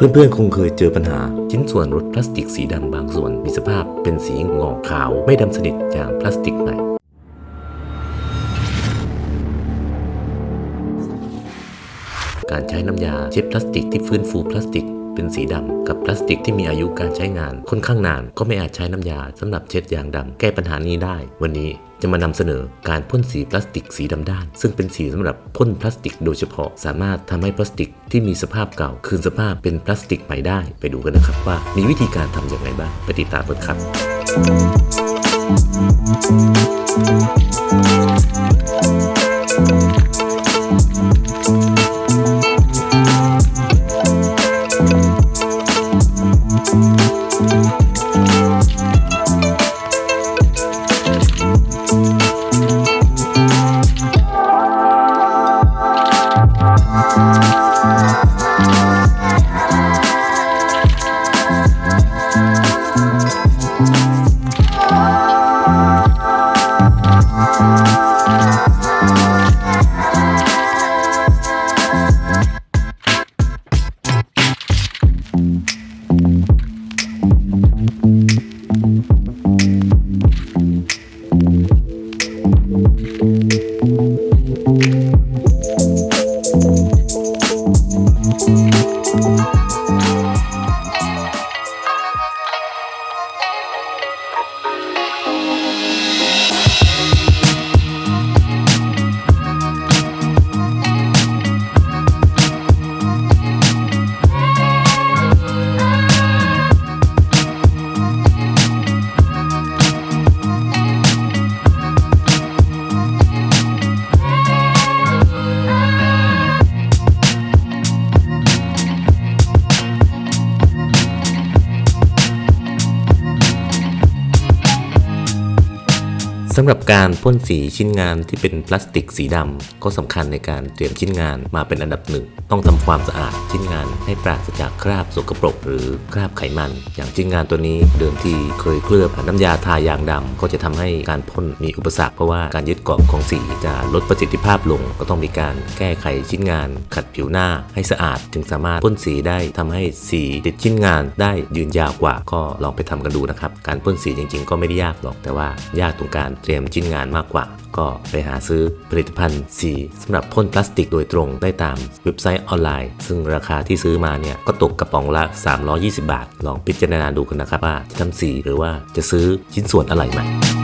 เพื่อนๆ คงเคยเจอปัญหา ชิ้นส่วนรถพลาสติกสีดำบางส่วนมีสภาพเป็นสีงอกขาวไม่ดำสนิทอย่างพลาสติกใหม่ การใช้น้ำยาเช็ดพลาสติกที่ฟื้นฟูพลาสติก เป็นสีดำกับพลาสติกที่มีอายุการใช้งานค่อนข้างนาน ก็ไม่อาจใช้น้ำยาสำหรับเช็ดยางดำแก้ปัญหานี้ได้ วันนี้จะมานำเสนอการพ่นสีพลาสติกสีดำด้าน ซึ่งเป็นสีสำหรับพ่นพลาสติกโดยเฉพาะ สามารถทำให้พลาสติกที่มีสภาพเก่า คืนสภาพเป็นพลาสติกใหม่ได้ ไปดูกันนะครับว่ามีวิธีการทำอย่างไรบ้างไปติดตามกันครับ สำหรับการพ่นสีชิ้นงานที่เป็นพลาสติกสีดำก็สำคัญในการเตรียมชิ้นงานมาเป็นอันดับหนึ่ง ต้องทำความสะอาดชิ้นงานให้ปราศจากคราบสกปรก หรือคราบไขมัน อย่างชิ้นงานตัวนี้เดิมทีเคยเคลือบน้ำยาทายางดำก็จะทำให้การพ่นมีอุปสรรคเพราะว่าการยึดเกาะของสีจะลดประสิทธิภาพลง ก็ต้องมีการแก้ไขชิ้นงาน ขัดผิวหน้าให้สะอาดจึงสามารถพ่นสีได้ทำให้สีติดชิ้นงานได้ยืนยาวกว่าก็ลองไปทำกันดูนะครับการพ่นสีจริง ๆ ก็ไม่ได้ยากหรอกแต่ว่ายากตรงการเตรียมชิ้นงานมากกว่า ก็ไปหาซื้อผลิตภัณฑ์สีสำหรับพ่นพลาสติกโดยตรงได้ตามเว็บไซต์ออนไลน์ ซึ่งราคาที่ซื้อมาเนี่ยก็ตกกระป๋องละ 320 บาท ลองพิจารณาดูกันนะครับว่าจะทำสีหรือว่าจะซื้อชิ้นส่วนอะไรใหม่